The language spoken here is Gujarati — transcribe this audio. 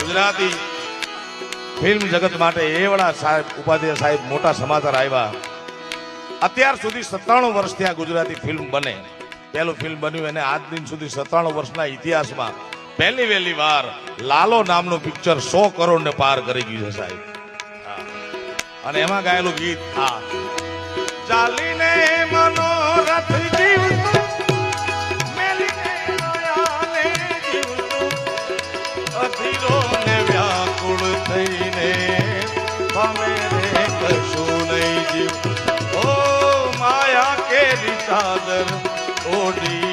ગુજરાતી ફિલ્મ જગત માટે એવડા સાહેબ, ઉપાધ્યાય સાહેબ મોટા સમાચાર આવ્યા. અત્યાર સુધી સત્તાણું વર્ષ ત્યાં ગુજરાતી ફિલ્મ બને. પહેલું ફિલ્મ બન્યું એને આજ દિન સુધી સત્તાણું વર્ષના ઇતિહાસમાં પહેલી વહેલી વાર લાલો નામનું પિક્ચર સો કરોડ ને પાર કરી ગયું છે સાહેબ. અને એમાં ગાયેલું ગીત, હા. ચાલીને મનોરથ જીવ સાદર ஓடி